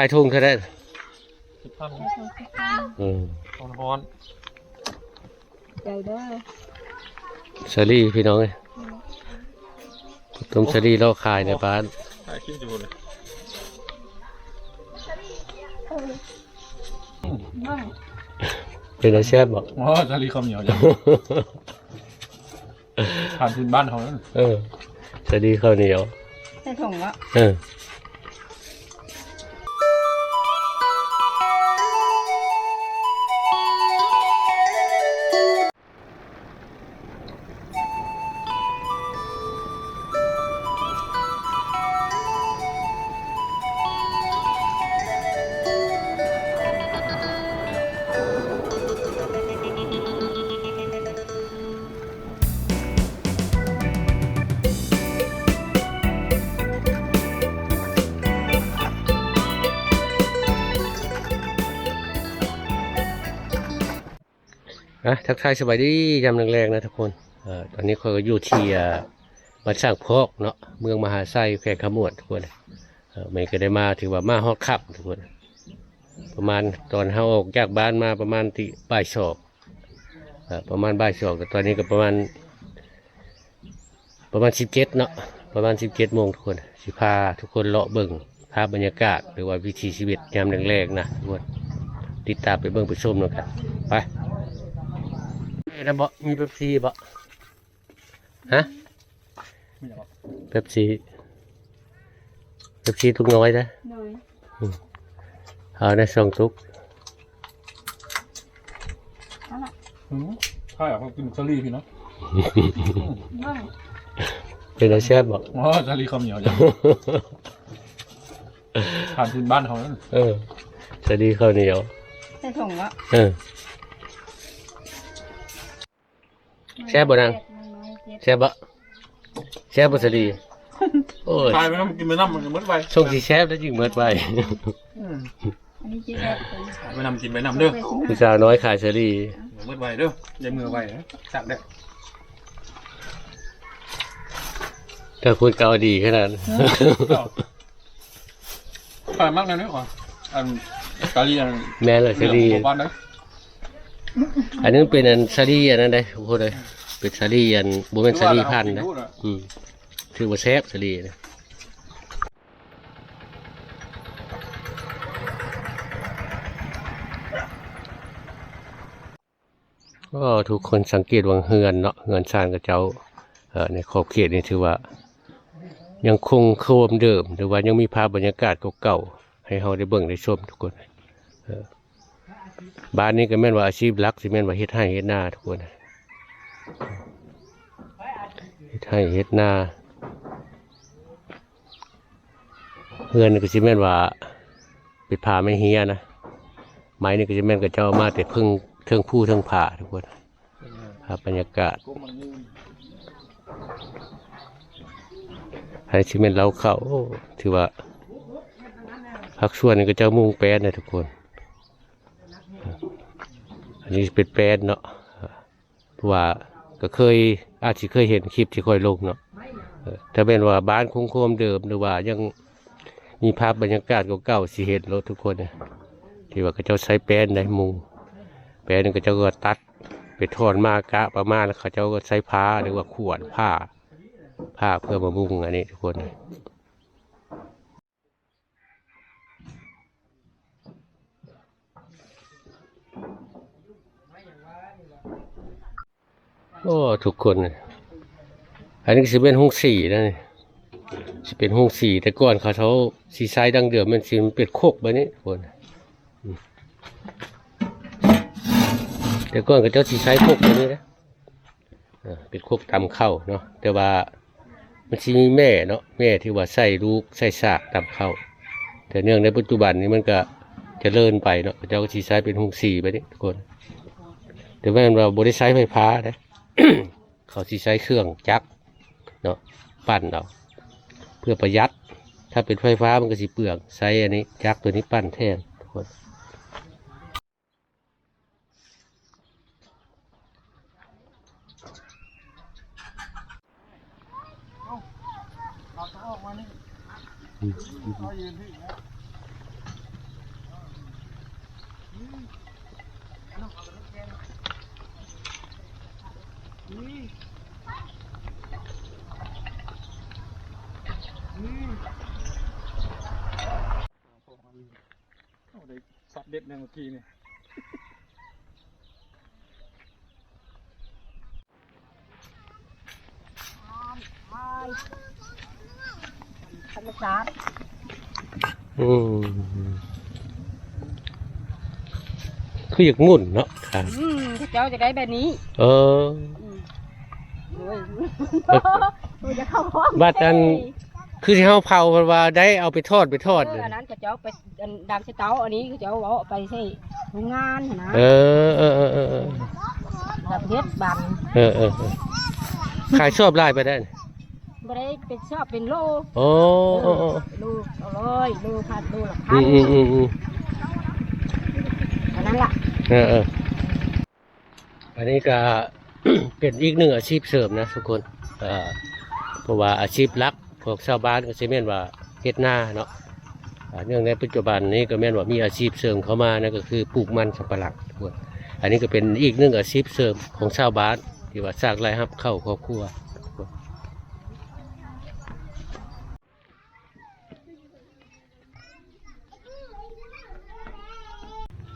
ายทุ่งเท่านั้นสิบพันอืมร้อนร้อนใจเด้อสาลี่พี่น้องเอ้ยต้มสาลี่เราขายในบ้านถ่ายคลิปอยู่เลยมั่งเป็นอาเชฟบอกอ๋อจารีข้าวเหนียวจ้ะทานพื้นบ้านเขานั่นเออสาลี่ข้าวเหนียวใส่ถุงวะเออ นะทักทายสบายดียามแรงๆนะทุกคนอตอนนี้เขาอยู่ที่อ่าบ้านสร้างพอกเนาะเมืองมหาไซแขวงขมวดทุกคนเมันก็ได้มาถือว่ามาฮอดขับทุกคน ประมาณตอนเฮาออกจากบ้านมาประมาณที่บ่ายสองประมาณบ่ายสองแต่ตอนนี้ก็ประมาณ ประมาณสิบเจ็ดเนาะประมาณสิบเจ็ดโมงทุกคนสิพาทุกคนเลาะเบิ่งภาพบรรยากาศหรือว่าวิถีชีวิตยามแรงๆนะทุกคนติดตามไปเบิ่งไปชมเนาะครับไป มีนะบ่มีเป๊ปซี่บ่ฮะเป๊ปซี่เป๊ปซี่ทุกน้อยนะน่อยเอาในสองทุกอืมใช่เหรอเขากินซารีพี่เนาะเป็นอาเชฟบ่อ๋อจารีข้าวเหนียวจ้ะทานพื้นบ้านเขาเออสวัสดีข้าวเหนียวใส่ถุงวะเออ แซ่บบ่นางแซ่บบ่แซ่บบ่สวัสดีโอ้ยทายไปน้ำกินไปน้ำมันก็มืดไปส่งสีแซ่บแล้วจึงเมิดไปอันนี้จีแบบเป็นไปน้ำกินไปน้ำเด้อผู้สาวน้อยขายสลีมืดไปเด้ออย่ามือไปนะจักเด้อถ้าคุณเกาดีขนาดนั้นไปมากแนวนี้ก่อนอันกาลีอันแม่เลยสลีของบ้านเด้อ อันนี้เป็นอันสลีอันนั้นได้พูดเลยเป็นสลีอันบ่เป็นสลีพันธุ์นะอืมถือว่าแซ่บสลีนะก็ทุกคนสังเกตวังเฮือนเนาะเฮือนสร้างกับเจ้าเอ่อในขอบเขตนี่ถือว่า ยังคงโคมเดิม หรือว่ายังมีภาพบรรยากาศเก่าๆให้เราได้เบิ่งได้ชมทุกคนเออ บ้านนี้ก็แม่นว่าอาชีพหลักสิแม่นว่าเฮ็ดให้เฮ็ดหน้าทุกคนเฮ็ดให้เฮ็ดหน้าเฮือนก็สิแม่นว่าปิดผ้าไม่เฮียนะไม้นี่ก็สิแม่นกับเจ้ามาแต่เพิ่งเทิงผู้เทิงผ้าทุกคนภาพบรรยากาศให้ชิเมนเราเข้าถือว่าพักส่วนนี่ก็เจ้ามุ่งแปดนะทุกคน อันนี้เป็นแปดเนาะเพราะว่าก็เคยอาจจะเคยเห็นคลิปที่ค่อยลงเนาะถ้าเป็นว่าบ้านคงโคมเดิมหรือว่ายังมีภาพบรรยากาศเก่าๆสิเห็นรถทุกคนนะที่ว่าก็เจ้าใช้แปดในมุงแปดนี่ก็เจ้าก็ตัดไปทอนมากะประมาณเขาเจ้าก็ใช้ผ้าหรือว่าขวดผ้าผ้าเพื่อมามุงอันนี้ทุกคน โอ้ทุกคนน่ะอันนี้สิเป็นห้องสี่นะนี่สิเป็นห้องสี่ แต่ก่อนเขาเขาสีไซดังเดิมมันสิเป็นโคกแบบนี้คนแต่ก่อนเขาเจ้าสีไซโคกแบบนี้นะเป็นควบตำเข้าเนาะแต่ว่ามันจะมีแม่เนาะแม่ที่ว่าใส่ลูกใส่สากตำเข้า แต่เนื่องในปัจจุบันนี้มันก็จะเลินไปเนาะเจ้าก็ชีใช้เป็นหุงสีไปนี่ทุกคนแต่ว่าเราบริใช้ไฟฟ้านะ เขาชีใช้เครื่องจักรเนาะปั้นเอาเพื่อประหยัด ถ้าเป็นไฟฟ้ามันก็สิเปลืองใช้อันนี้จักรตัวนี้ปั้นแทนทุกคน ได้สัตว์เด็ดในเมื่อกี้นี่ธรรมชาติอืมคืออยากมุ่นเนาะครับอืมถ้าเจ้าจะได้แบบนี้ เออโอ้ยโอ้ย จะเข้าห้องบัดอันคือที่เฮาเผาว่าได้เอาไปทอดไปทอด เอเลอยอันนั้นก็เจ้าไปดังใส่เตาอันนี้ก็เจ้าเอาไปใส่โรงงานหั่นนะเออเออเออเออเออแบบเฮ็ดบันเออเออเออขายชอบไล่ไปได้นี่บ่ได้เป็นชอบเป็นโลโอ้โอ้โอ้โลเอาเลยโลพันโลละพัอืนมอืมอืมอืมอันนั้นล่ะ เออเอออันนี้ก็ เป็นอีกหนึ่งอาชีพเสริมนะทุกคนเพราะว่าอาชีพหลักพวกชาวบ้านก็จะแม่นว่าเฮ็ดนาเนาะเนื่องในปัจจุบันนี้ก็แม่นว่ามีอาชีพเสริมเข้ามานั่นก็คือปลูกมันสำปะหลังทุกคนอันนี้ก็เป็นอีกหนึ่งอาชีพเสริมของชาวบ้านที่ว่าสร้างรายรับเข้าครอบครัว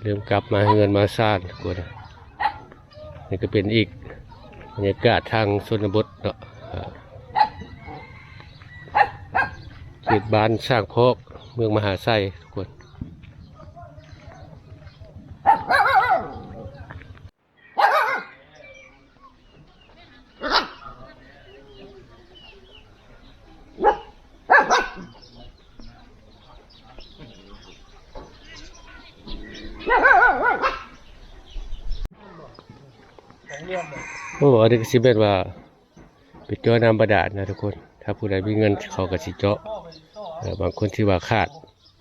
เริ่มกลับมาเงินมาสร้างทุกคนนี่ก็เป็นอีก บรรยากาศทางชนบทเนาะเขตบ้านสร้างพอกเมืองมหาไซทุกคน โอ้อันนี้ก็สิเป็นว่าไปเจาะน้ำบาดาลนะทุกคน ถ้าผู้ใดมีเงินเขาก็สิเจาะเอ่อบางคนที่ว่าขาด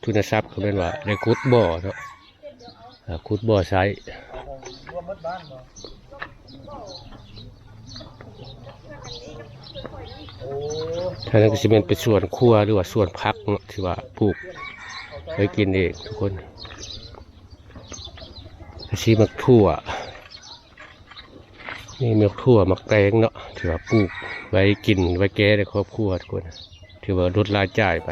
ทุนทรัพย์ก็เป็นว่าได้ขุดบ่อเนาะเอ่อขุดบ่อใช้ถ้านั้นก็สิเป็นเป็นส่วนครัวหรือว่าส่วนพักที่ว่าปลูกไว้กินเองทุกคนอาชีพมักทั่ว นี่มักทั่วมักแตงเนาะถือว่าปลูกไว้กินไว้แก้ในครอบครัวทุกคนถือว่าลดรายจ่ายไป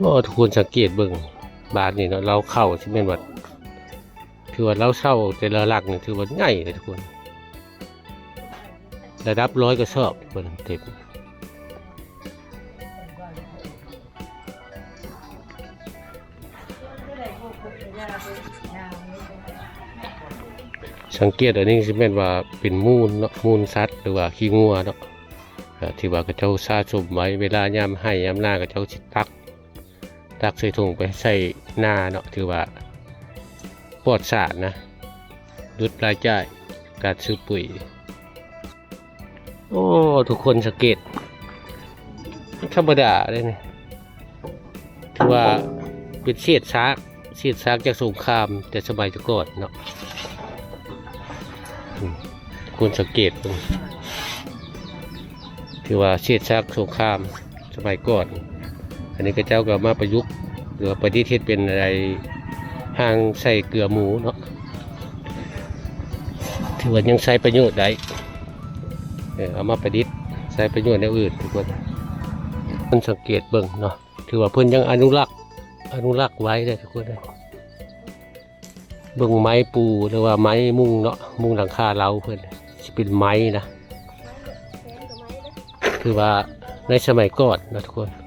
โอ้ทุกคนสังเกตเบิ่งบาทนี่เนาะเราเข้าที่แม่นว่าถือว่าเราเช่าแต่ละหลักนี่ถือว่าใหญ่เลยทุกคน ระดับร้อยก็ชอบทุกคนเต็มสังเกตอันนี้สิแม่นว่าเป็นมูลเนาะมูลสัตว์หรือว่าขี้งัวเนาะเอ่อที่ว่าเขาเจ้าซาสมไว้เวลายามให้ยามหน้าเขาเจ้าสิตัก ตักใส่ถุงไปใส่หน้าเนาะถือว่าปลอดสารนะลดรายจ่ายการซื้อปุ๋ย โอ้ ทุกคนสังเกตธรรมดาเลยนี่ถือว่าเป็นเศษซากเศษซากจากสงครามแต่สมัยก่อนเนาะคุณสังเกตดูถือว่าเศษซากสงครามสมัยก่อน อันนี้ก็เจ้าก็มาประยุกต์หรือว่าประดิษฐ์เฮ็ดเป็นอะไรห้างใส่เกลือหมูเนาะถือว่ายังใช้ประโยชน์ได้เออเอามาประดิษฐ์ใช้ประโยชน์ในอื่นทุกคนมันสังเกตเบิ่งเนาะถือว่าเพิ่นยังอนุรักษ์อนุรักษ์ไว้เลยทุกคนเลยเบิ่งไม้ปูหรือว่าไม้มุงเนาะมุงหลังคาเราเพิ่นสิเป็นไม้นะคือว่าในสมัยก่อนนะทุกคน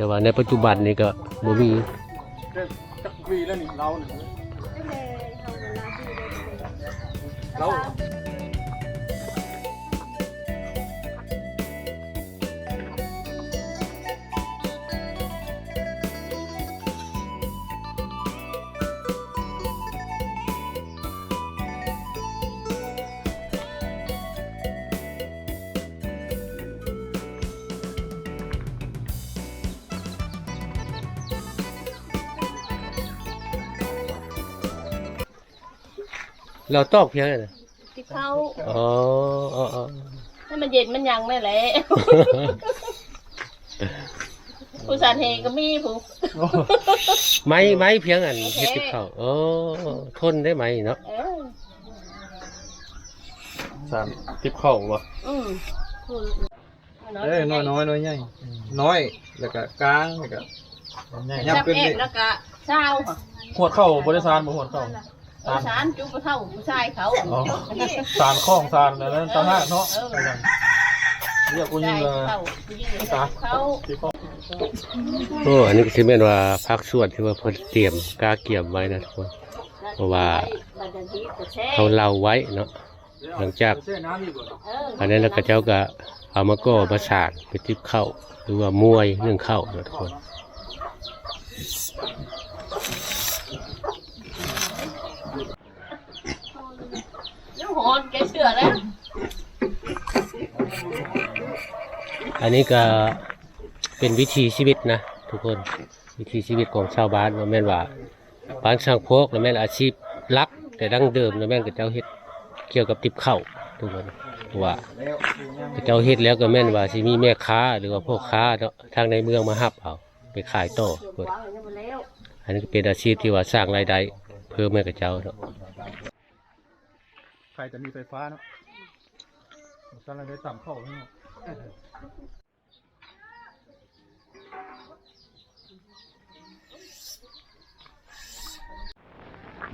แต่ว่าในปัจจุบันนี้ก็บ่มีเด็กจักรีแล้วนี่เราเนี่ยเรา เราตอกเพียงนั่นน่ะที่เขาอ๋ออ๋ออ๋อให้มันเย็นมันยังไม่แหละผู้สานเฮก็มีผู้ไม้ไม้เพียงอันเฮ็ดกับเขาวโอ้ทนได้ไหมเนาะเออสามทิปเข้าบ่อืมผู้เอ้ยน้อยน้อยน้อยใหญ่น้อยแล้วก็กลางแล้วก็ใหญ่ยับจับขึ้นเอดิฟแล้วก็เช้าค่ะหัวเข้าบริษัทบ่หัวเข้า ผู้สานจุ๊บเท่าผู้ชายเขาอ๋อสารข้องสารอะไรนั่นต่างหากเนาะเออเรียกกูผู้ยิชางยเลยเขาผู้หญิงเขาทิปเข้าโอ้อันนี้ก็สิแม่นว่าภาคส่วนที่ว่าเพิ่นเตรียมกาเกี่ยมไว้นะทุกคนเพราะว่าเขาเล่าไว้เนาะหลังจากเส้นน้ำนี่บ่อันนั้นแล้วก็เจ้าก็เอามาก่อมาสานไปทิบเข้าหรือว่ามวยเรื่องเข้าเนาะทุกคน ลูกห อนแกเชื่อแล้วอันนี้ก็เป็นวิถีชีวิตนะทุกคนวิถีชีวิตของชาวบ้านว่าแม่นว่าบ้านช่างโพกแล้วแม่นอาชีพลัก แต่ดั้งเดิมแล้วแม่นก็เจ้าเฮ็ดเกี่ยวกับติบเข้าทุกคนว่าเจ้าเฮ็ดแล้วก็แม่นว่าสิมีแม่ค้าหรือว่าพ่อค้าทางในเมืองมาฮับเอาไปขายต่อคนอันนี้ก็เป็นอาชีพที่ว่าสร้างรายได้เพิ่มให้กับเจ้าเนาะ รจะมีไฟฟ้าเนาะสารได้ต่ำเข้าเนาะ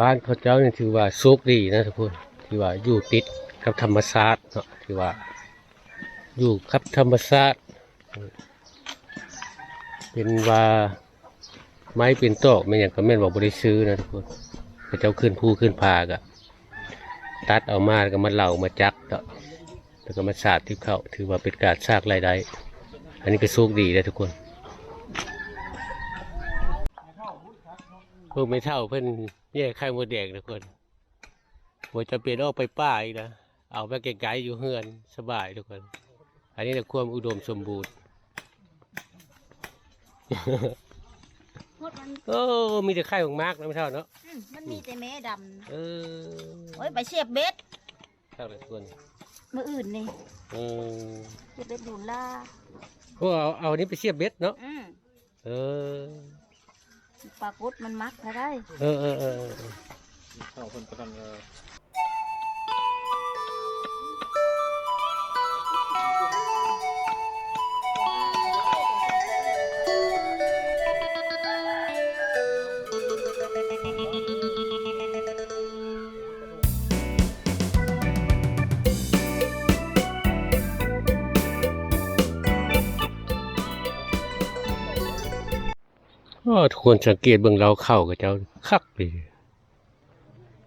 บ้านเขาเจ้านี่ถือว่าโชคดีนะทุกคนที่ว่าอยู่ติดกับธรรมชาติเนาะที่ว่า อยู่กับธรรมชาติเป็นว่าไม้เป็นตอกไม่อย่างก็แม่นบอกบริซื้อนะทุกคนเขาเจ้าขึ้นภูขึ้นพากะ ตัดเอามาแล้วก็มาเหล่ามาจักแล้วก็มาสาดที่เขาถือว่าเป็นการสร้างรายได้ อันนี้ก็โชคดีนะทุกคนพวกไม่เท่าเพิ่นแย่ไข่มดแดงทุกคนบ่จะเปลี่ยนออกไปป้าอีกนะเอาไปไกลๆอยู่เฮือนสบายทุกคน อันนี้แหละความอุดมสมบูรณ์ โอ้มีแต่ไข่ของมากนะไม่เท่าเนาะอืมมันมีแต่แม่ดเออำโอ้ยไปเสียบเบ็ดเท่าเลยทุกคนมืออื่นนี่เออเสียบเบ็ดดูล่าพวกเอาเอาอันนี้ไปเสียบเบ็ดเนาะอืมเออปลากดมันมักเขาได้ เออเออเออเออ เข้าคนประกันเออ ทุกคนสังเกตเบิ่งเราเข้ากับเจ้าคักเลย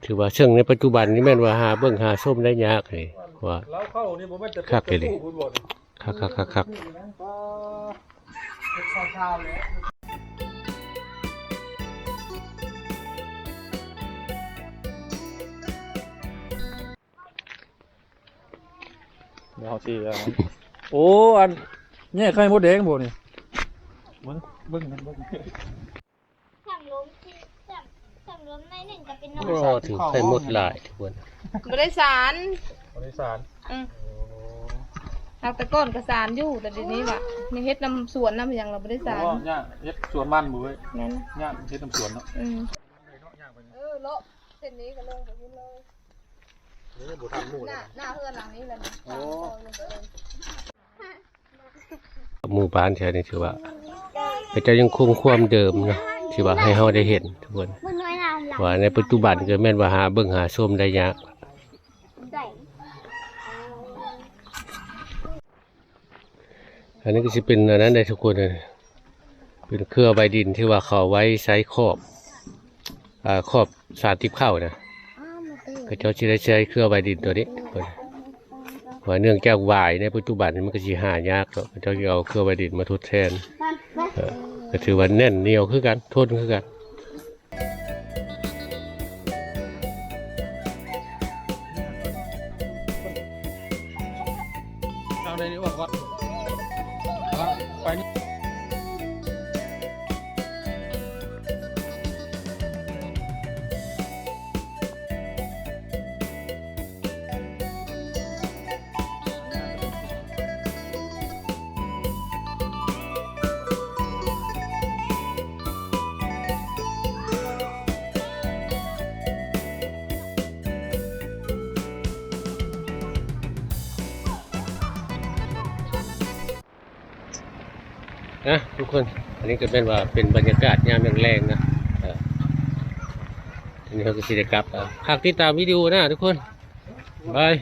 ถือว่าเชิงในปัจจุบันนี้แม่นว่าหาเบิ่งหาส้มได้ยากเลยว่าแล้วเข้านี่บ่แม่นจะคักเลยดิพูดบ่นคักคักคักคักเดี๋ยวเอาสิเอาโอ้อันเนี่ยไข่มดแดงบ่นี่ เบิ่งเบิ่งนั่นเบิ่งสั่งล้มที่สั่งสั่งล้มในหนึ่งจะเป็นน้องโอ้ถึงไข่มดหลายทุกคนบริสารบริษัทเอาแต่ก่อนกระสารอยู่แต่เดี๋ยวนี้ว่ะนี่เฮ็ดน้ำสวนน้ำอย่างเราบริสารโอ้ย่าเฮ็ดสวนมันบ่เว้ยเนั่ยเฮ็ดน้ำสวนเนาะอืมเออเลาะเส้นนี้ก็ลงไปพุ่เลยหน้าหน้าเพื่อนหลังนี้เลยโอ้หมู่บ้านแถวนี้ถือว่า พระเจ้ายังคงความเดิมเนาะที่ว่าให้เฮาได้เห็นทุกคนว่าในปัจจุบันก็แม่นว่าหาเบิ่งหาส้มได้ยากอันนี้ก็สิเป็นอันนั้นได้ทุกคนเลยเป็นเครือใบดินที่ว่าเขาไว้ใช้ครอบอ่าครอบสารทิพเข้านะก็เจ้าสิได้ใช้เครือใบดินตัวนี้เพิ่นว่าเนื่องจากวายในปัจจุบันมันก็สิหายากเนาะเจ้าจะเอาเครือใบดินมาทดแทน ก็ถือว่าแน่นเหนียวคือกันทนคือกัน นะทุกคน อันนี้ก็เป็นว่าเป็นบรรยากาศยามแรงๆนะเออทีนี้เขาก็สิได้กลับอะฝากติดตามวิดีโอนะทุกคนบาย